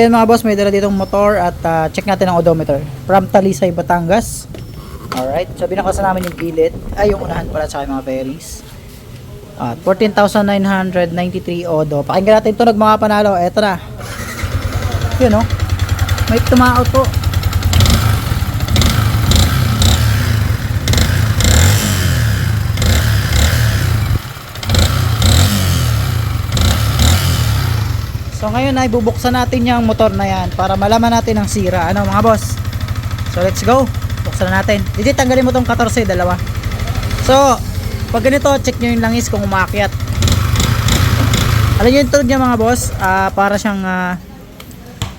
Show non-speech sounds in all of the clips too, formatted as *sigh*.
yan mga boss, may dala ditong motor at ah, check natin ang odometer. From Talisay, Batangas. Alright, so binakasan namin yung gilid. Ay, yung unahan pala sa mga ferries. At 14,993 odo. Pakinggan natin tunog mga panalo. Eto na. Yun oh. May tumao to. So ngayon ay bubuksan natin yung motor na yan para malaman natin ang sira. Ano mga boss? So let's go. Buksan na natin. Dito tanggalin mo tong 14, dalawa. So, pag ganito, check nyo yung langis kung umakyat. Alam nyo yung tunog niya mga boss? Ah, para siyang ah,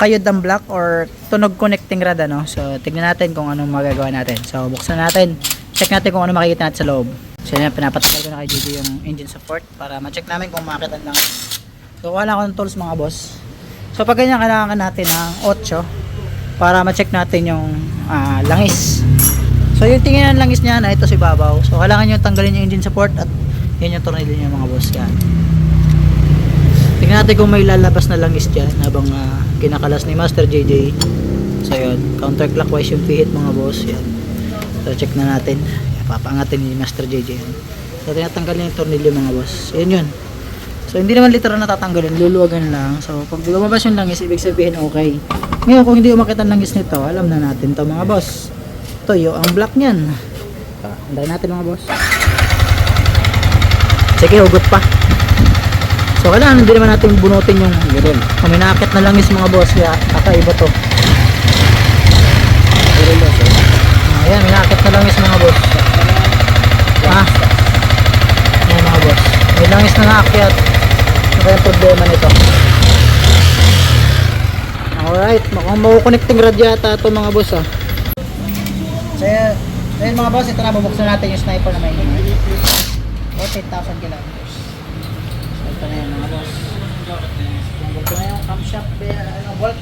kayod ng block or tunog connecting rod ano. So, tignan natin kung anong magagawa natin. So, buksan natin. Check natin kung ano makikita natin sa loob. So, yan, pinapatagal ko na kay GG yung engine support para ma-check namin kung umakyat ang langis. So, wala ko ng tools mga boss. So, pag ganyan, kailangan natin ng 8 para ma-check natin yung ah, langis. So, yung tingin ng langis niya na ito si Babaw. So, kailangan nyo tanggalin yung engine support at yan yung tornilyo niya mga boss. Yan. Tingnan natin kung may lalabas na langis dyan habang ah, kinakalas ni Master JJ. So, yun. Counterclockwise yung pihit mga boss. Yan. So, check na natin. Yan, papaangatin ni Master JJ. Yan. So, tinatanggal niya yung tornilyo mga boss. Yan yun. So, hindi naman literal na tatanggalin, luluwagan lang. So, pag lumabas yung langis, ibig sabihin okay. Ngayon, kung hindi umakit ang langis nito, alam na natin to mga boss. Toyo ang black niyan. Andayin natin mga boss. Sige, hugot pa. So, kailangan hindi naman natin bunutin yung ganun. Kung may nakakit na langis mga boss, kaya kakaiba to. Ayan, may nakakit na langis mga boss. Ah, Ayan mga boss. May langis na naakyat. Ang problema nito? Alright, mukhang makukonecting rad yata ito mga boss ah. So yun, so yun mga boss, ito na bubuksan natin yung sniper na may hinay. 14,000 kilometers. Ito na yun mga boss. Ko na yung camshaft, ano, bolt.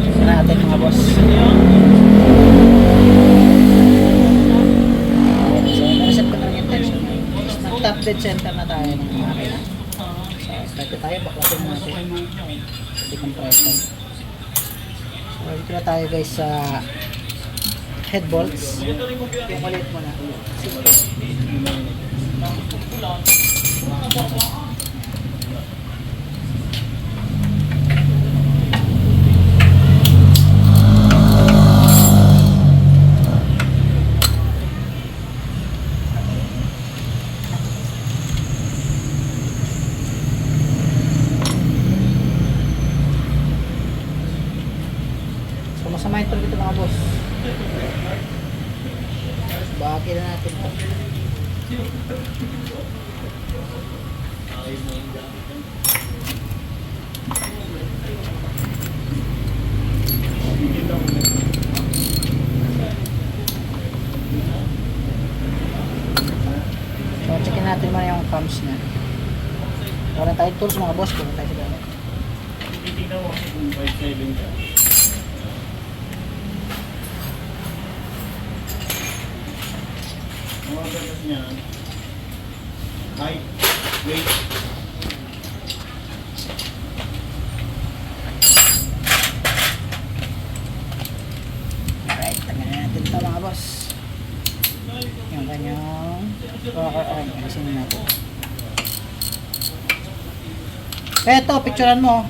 Buksan natin mga boss. 80 na tayo ng makina. Ah, so, start tayo, baklasin natin. Hindi compressor. So, dito na tayo guys sa head bolts. Kumulit mo na. Sige. Boss. Bakit na natin ito. So, checkin natin muna yung cams niya. Wala tayong tools mga boss. Wala tayo sa gamit. Titignan mo kung 5.7 ka. Ang mga purpose niya, height, weight, Alright, tanggalin natin ito mga boss. Yung kanyang rocker arm. Alisin na natin. Eto, picturean mo.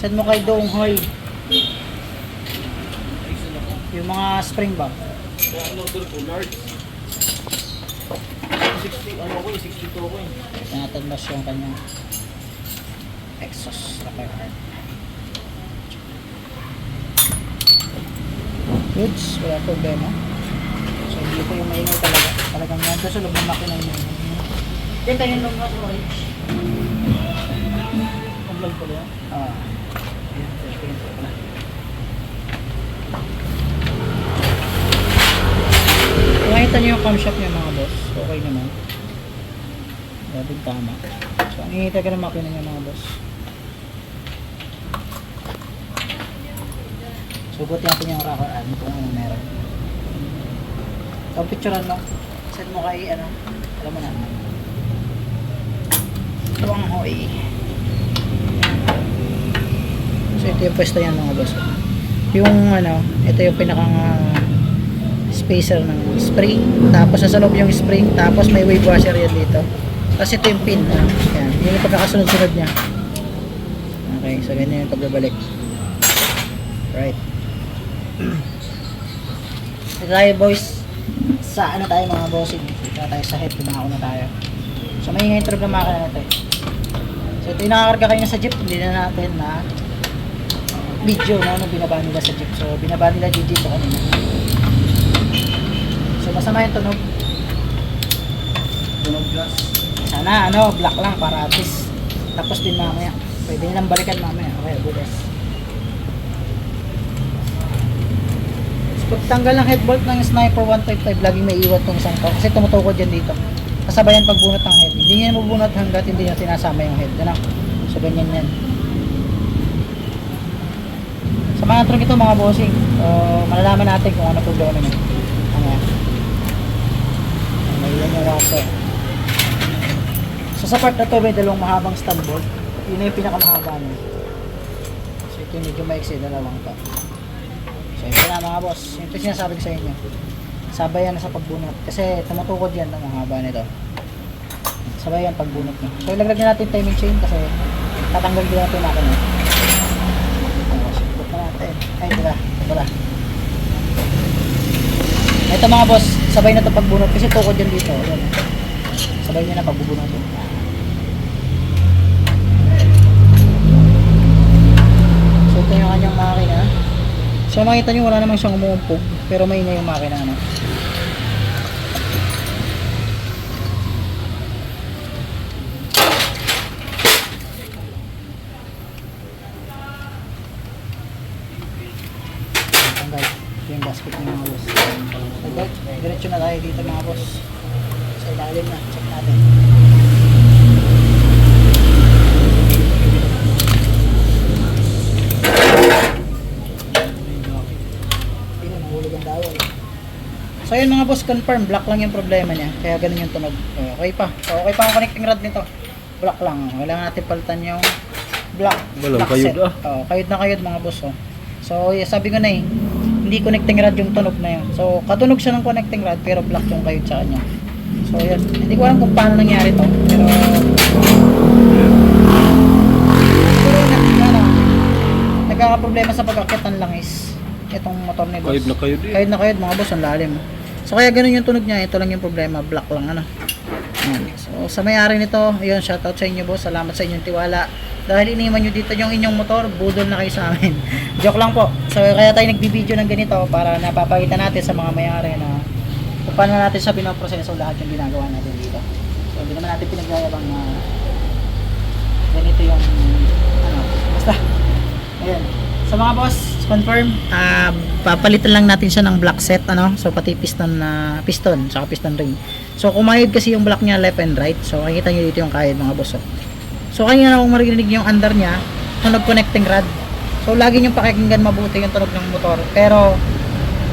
Send mo kay Dong Hoy. Yung mga spring ba? kaya ano order ko, large. 60, ano ko eh, 62 ko eh. Tinatanbas yung kanyang exhaust rocker arm. Goods, wala problema. So, hindi ko yung maingay talaga. Talagang nandun sa loob ng makina yun. Yan tayo yung long storage. Ang vlog pala yan. Ah. Ayan, tingin ko pala. Kung makita nyo yung camshaft niya mga boss, okay naman. Dating tama. So, ang hihintay ka ng makina niya mga boss. Sugutin natin yung rocker arm kung ano meron. Ikaw picturean mo. Send mo kay, ano, alam mo na. Tuwang hoy. So ito yung pwesto yan mga boss. Yung ano, ito yung pinakang ah, spacer ng spring. Tapos nasa loob yung spring. Tapos may wave washer yan dito. Tapos ito yung pin. Yan. Yun yung pagkakasunod-sunod niya. Okay, so ganyan yung pagbabalik. Right. *clears throat* Ito tayo boys. Sa ano tayo mga bossing. Ito na tayo sa head. Tumako na tayo. So may intro na makina na tayo. So ito yung nakakarga kayo sa jeep. Hindi na natin na video no, nung binaba nila sa jeep. So binaba nila dito kanina. So masama yung tunog. Tunog glass. Sana ano, black lang para at least tapos din mamaya. Pwede nilang balikan mamaya. Okay, bukas. So, pagtanggal ng headbolt ng Sniper 155, laging may iwan tong isang to. Kasi tumutukod yan dito. Kasabayan pagbunot ng head. Hindi niya mabunot hanggat hindi niya sinasama yung head. Ano? So, ganyan yan. Sa mga truck ito, mga bossing, so, malalaman natin kung ano problema niya. Ano yan? Ano yan yung washer. So sa part na to may dalawang mahabang stud bolt. Yun na yung pinakamahaba niya. So ito medyo maiksi dalawang to. So ito na mga boss. Ito yung sinasabi ko sa inyo. Sabay yan sa pagbunot. Kasi tumutukod yan ng mahaba nito. Sabay yan pagbunot niya. So ilaglag na natin timing chain kasi tatanggal din natin natin. Eh. Oh, sikot na natin. Ay, ito mga boss, sabay na to pagbunot kasi tukod yan dito. Sabay niya na pagbubunot. So ito yung kanyang makina. So makita nyo wala namang siyang umuumpog pero may ingay yung makina ano. Tanggal. Yung basket ng mga. Diretso na tayo dito mga boss. Sa ilalim na. Check natin. Ayun, nahulog ang dawal. So yun mga boss, confirm, black lang yung problema niya. Kaya ganun yung tunog. Okay pa. So okay pa ang connecting rod nito. Black lang. Kailangan natin palitan yung black. Walang black kayod, set. ah. Oo, kayod na kayod mga boss. Oh. So yeah, sabi ko na eh, hindi connecting rod yung tunog na yun. So katunog siya ng connecting rod pero black yung kayod sa kanya. So yan, hindi ko alam kung paano nangyari to. Pero pero nag, ano, nagkakaproblema sa pag-akit ng langis itong motor ni boss. Kayod na kayod eh. Kahit na kahit mga boss, ang lalim. So kaya ganun yung tunog niya, ito lang yung problema, black lang ano. Yan. So sa may-ari nito, ayun, shoutout sa inyo boss, salamat sa inyong tiwala. Dahil iniwan nyo dito yung inyong motor, budol na kayo sa amin. *laughs* Joke lang po. So kaya tayo nagbibideo ng ganito para napapakita natin sa mga may-ari na kung paano natin sa pinoproseso lahat yung ginagawa natin dito. So hindi naman natin pinagyayabang na ganito yung ano, basta. Ayan. So mga boss, confirm, ah papalitan lang natin siya ng black set, ano? So pati piston na piston, saka piston ring. So kumayod kasi yung black niya left and right. So makikita niyo dito yung kayod mga boss. Oh. So kanina kung marinig yung under niya, tunog connecting rod. So lagi niyo pakikinggan mabuti yung tunog ng motor. Pero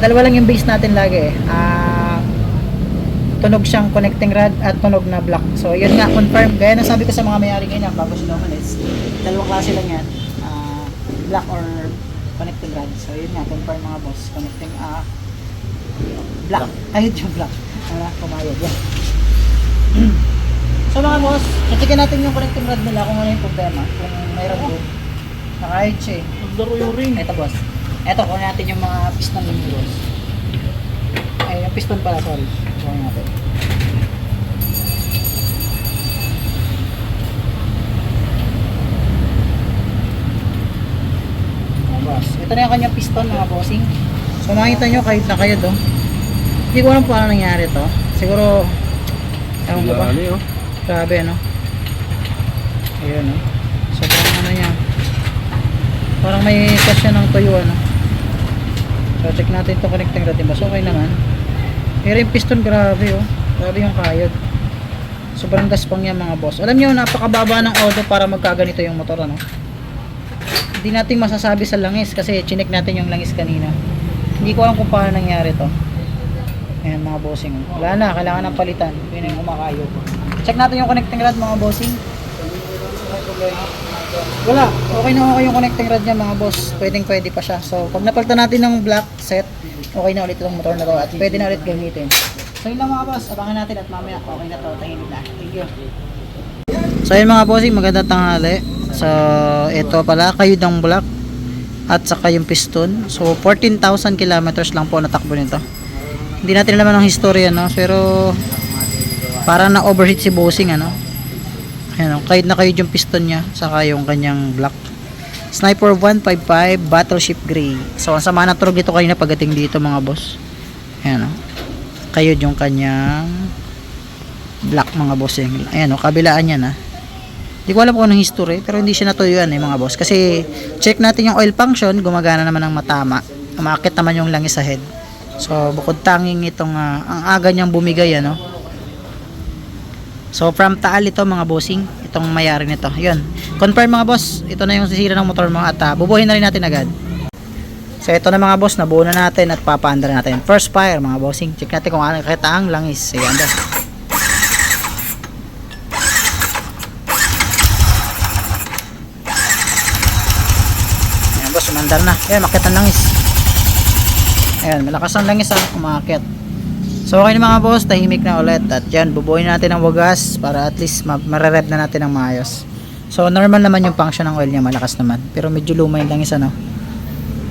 dalawa lang yung base natin lagi. Ah tunog siyang connecting rod at tunog na black. So, yun nga, confirm. Kaya nasabi ko sa mga may-ari ngayon, bago sila umalis, dalawang klase lang yan. ah, black or connecting rod. So, yun nga, confirm mga boss. Connecting, ah, black. Ayun yung black. Ano, pumayag yan. so, mga boss, checkin natin yung connecting rod nila kung ano yung problema. Kung mayroon po. Nakahit siya eh. Naglaro yung ring. Ito boss. Ito, kunin natin yung mga piston ng boss. Ay, yung piston pala, sorry. Kunin natin. Ayan, boss. Ito na yung kanyang piston mga bossing. So makita nyo, kahit na kayo do. Hindi ko alam paano nangyari to. Siguro, ewan ko ba? Ano yun? Grabe, ano? Ayan, no? Sobrang ano niya. Parang may siya ng tuyo, ano? So, check natin ito connecting rod. Diba? So, okay naman. Pero yung piston, grabe, oh. Grabe yung kayod. Sobrang gaspang yan, mga boss. Alam niyo napakababa ng odo para magkaganito yung motor, ano? Hindi natin masasabi sa langis kasi chinek natin yung langis kanina. Hindi ko alam kung paano nangyari to. Ayan mga bossing. Wala na, kailangan ng palitan. Yun yung kumakayo. Check natin yung connecting rod mga bossing. Wala, okay na okay yung connecting rod niya mga boss. Pwedeng pwede pa siya. So pag napalitan natin ng black set, okay na ulit itong motor na to at pwede na ulit gamitin. So yun lang mga boss, abangan natin at mamaya okay na to, tahimik na. Thank you. So yun mga bossing, magandang tanghali. So ito pala, kayo ng black at saka yung piston. So 14,000 kilometers lang po natakbo nito. Hindi natin naman ang history ano, pero para na overheat si bossing ano. Ayan, oh, kahit na kayo yung piston niya, saka yung kanyang black. Sniper 155 Battleship Gray. So ang sama ng turog dito kanina pagdating dito mga boss. Ayan oh. Kayo yung kanyang black mga bossing. Ayan oh, kabilaan niya na. Hindi ko alam kung anong history, pero hindi siya natuyuan eh mga boss. Kasi check natin yung oil function, gumagana naman ng matama. Umakit naman yung langis sa head. So bukod tanging itong ah, ang aga niyang bumigay ano. So from Taal ito mga bossing, itong mayari nito. 'Yun. Confirm mga boss, ito na yung sisira ng motor mo at ah, bubuhin na rin natin agad. So ito na mga boss, nabuo na natin at papaandar natin. First fire mga bossing. Check natin kung ano kita ang langis. Ayan daw. Umandar na. Ayan, makita ang langis. Ayan, malakas ang langis ah, umakit. So okay na mga boss, tahimik na ulit at yan, bubuhin natin ang wagas para at least ma- marerep na natin ng maayos. So normal naman yung function ng oil niya, malakas naman. Pero medyo luma yung langis ano.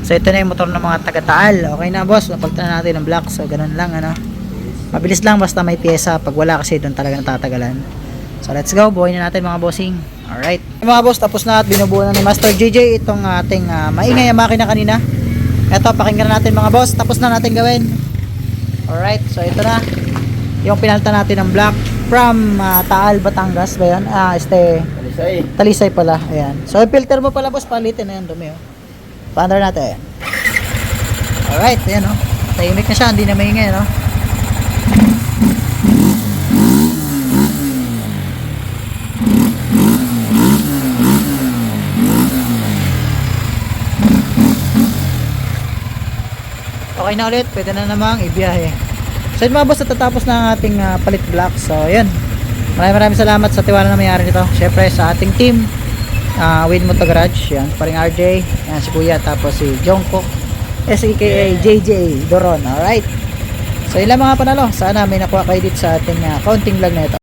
So ito na yung motor ng mga taga-taal. Okay na boss, napagtan na natin ng black. So ganun lang ano. Mabilis lang basta may pyesa. Pag wala kasi doon talaga natatagalan. So let's go, buuin na natin mga bossing. Alright. Mga boss, tapos na at binubuo na ni Master JJ itong ating ah, maingay ang makina kanina. Ito, pakinggan na natin mga boss. Tapos na natin gawin. Alright, so ito na. Yung pinalta natin ng black from ah, Taal, Batangas ba yan? Ah, este, Alisay. Talisay pala. Ayan. So, yung filter mo pala boss, palitin na yan. Dumi oh. Paandar natin. Alright, ayan oh. Tahimik na siya, hindi na maingay, no? Okay na ulit, pwede na namang ibiyahe. So yun mga boss, natatapos na ang ating ah, palit block. So yun, maraming maraming salamat sa tiwala na mayari nito. Syempre sa ating team, uh, Win Moto Garage, yan, paring RJ, yan, si Kuya, tapos si Jungkook, SAKA JJ Doron, alright. So yun lang mga panalo, sana may nakuha kayo dito sa ating uh, counting vlog na ito.